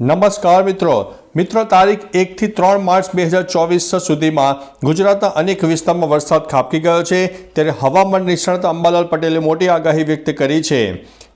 નમસ્કાર મિત્રો. મિત્રો, તારીખ એકથી ત્રણ માર્ચ બે હજાર ચોવીસ સુધીમાં ગુજરાતના અનેક વિસ્તારમાં વરસાદ ખાબકી ગયો છે. ત્યારે હવામાન નિષ્ણાત અંબાલાલ પટેલે મોટી આગાહી વ્યક્ત કરી છે.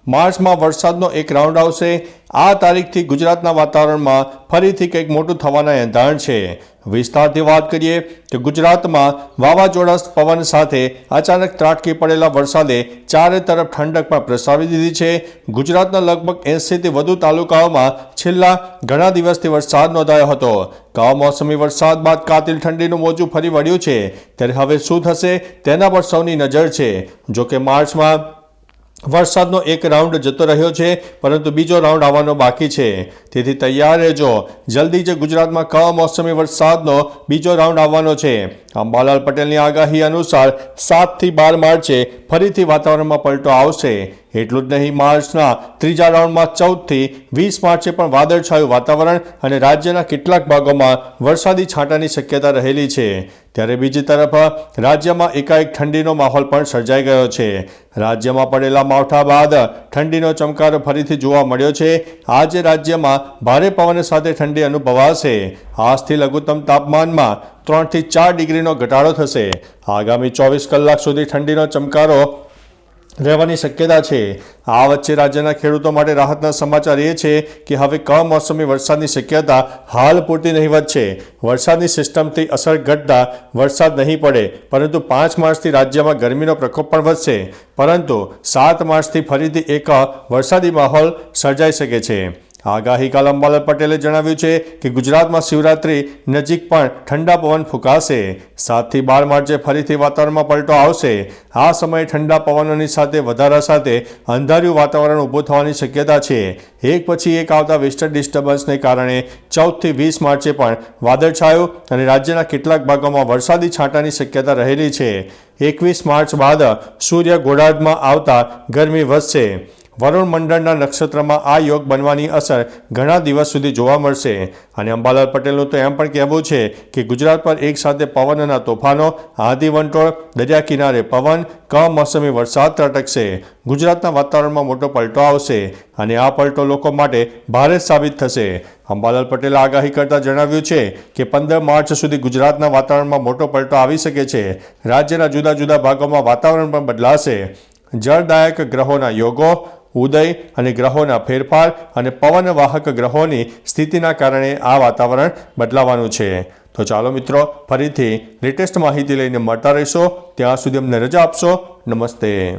માર્ચમાં વરસાદનો એક રાઉન્ડ આવશે. આ તારીખથી ગુજરાતના વાતાવરણમાં ફરીથી કંઈક મોટું થવાના એંધાણ છે. વિસ્તારથી વાત કરીએ તો ગુજરાતમાં વાવાઝોડા પવન સાથે અચાનક ત્રાટકી પડેલા વરસાદે ચારે તરફ ઠંડક પણ પ્રસરાવી દીધી છે. ગુજરાતના લગભગ એંસીથી વધુ તાલુકાઓમાં છેલ્લા ઘણા દિવસથી વરસાદ નોંધાયો હતો. કમોસમી વરસાદ બાદ કાતિલ ઠંડીનું મોજું ફરી વળ્યું છે. ત્યારે હવે શું થશે તેના પર સૌની નજર છે. જોકે માર્ચમાં વરસાદનો એક રાઉન્ડ જતો રહ્યો છે, પરંતુ બીજો રાઉન્ડ આવવાનો બાકી છે. તેથી તૈયાર રહેજો. જલ્દી જ ગુજરાતમાં કમોસમી વરસાદનો બીજો રાઉન્ડ આવવાનો છે? અંબાલાલ પટેલની આગાહી અનુસાર સાતથી બાર માર્ચે ફરીથી વાતાવરણમાં પલટો આવશે. એટલું જ નહીં, માર્ચના ત્રીજા રાઉન્ડમાં ચૌદથી વીસ માર્ચે પણ વાદળછાયું વાતાવરણ અને રાજ્યના કેટલાક ભાગોમાં વરસાદી છાંટાની શક્યતા રહેલી છે. ત્યારે બીજી તરફ, રાજ્યમાં એકાએક ઠંડીનો માહોલ પણ સર્જાઈ ગયો છે. રાજ્યમાં પડેલા માવઠા બાદ ઠંડીનો ચમકારો ફરીથી જોવા મળ્યો છે. આજે રાજ્યમાં ભારે પવન સાથે ઠંડી અનુભવાશે. આજથી લઘુત્તમ તાપમાનમાં ત્રણથી ચાર ડિગ્રીનો ઘટાડો થશે. આગામી ચોવીસ કલાક સુધી ઠંડીનો ચમકારો રહેવાની શક્યતા છે. આ વચ્ચે રાજ્યના ખેડૂતો માટે રાહતના સમાચાર એ છે કે હવે કમોસમી વરસાદની શક્યતા હાલ પૂરતી નહીવત છે. વરસાદની સિસ્ટમથી અસર ઘટતા વરસાદ નહીં પડે, પરંતુ પાંચ માર્ચથી રાજ્યમાં ગરમીનો પ્રકોપ પણ વધશે. પરંતુ સાત માર્ચથી ફરીથી એક વરસાદી માહોલ સર્જાઈ શકે છે. આગાહીકાલ અંબાલાલ પટેલે જણાવ્યું છે કે ગુજરાતમાં શિવરાત્રી નજીક પણ ઠંડા પવન ફૂંકાશે. સાતથી બાર માર્ચે ફરીથી વાતાવરણમાં પલટો આવશે. આ સમયે ઠંડા પવનોની સાથે વધારા સાથે અંધાર્યું વાતાવરણ ઊભું થવાની શક્યતા છે. એક પછી એક આવતા વેસ્ટર્ન ડિસ્ટર્બન્સને કારણે ચૌદથી વીસ માર્ચે પણ વાદળછાયું અને રાજ્યના કેટલાક ભાગોમાં વરસાદી છાંટાની શક્યતા રહેલી છે. એકવીસ માર્ચ બાદ સૂર્ય ગોળાર્ધમાં આવતા ગરમી વધશે. વરુણ મંડળના નક્ષત્રમાં આ યોગ બનવાની અસર ઘણા દિવસ સુધી જોવા મળશે. અને અંબાલાલ પટેલનું તો એમ પણ કહેવું છે કે ગુજરાત પર એક સાથે પવનના તોફાનો આધી વંટોળ, દરિયા કિનારે પવન, કમોસમી વરસાદ ત્રટકશે. ગુજરાતના વાતાવરણમાં મોટો પલટો આવશે અને આ પલટો લોકો માટે ભારે સાબિત થશે. અંબાલાલ પટેલે આગાહી કરતા જણાવ્યું છે કે પંદર માર્ચ સુધી ગુજરાતના વાતાવરણમાં મોટો પલટો આવી શકે છે. રાજ્યના જુદા જુદા ભાગોમાં વાતાવરણ પણ બદલાશે. જળદાયક ગ્રહોના યોગો ઉદય અને ગ્રહોના ફેરફાર અને પવનવાહક ગ્રહોની સ્થિતિના કારણે આ વાતાવરણ બદલાવાનું છે. તો ચાલો મિત્રો, ફરીથી લેટેસ્ટ માહિતી લઈને મળતા રહીશો. ત્યાં સુધી અમને રજા આપશો. નમસ્તે.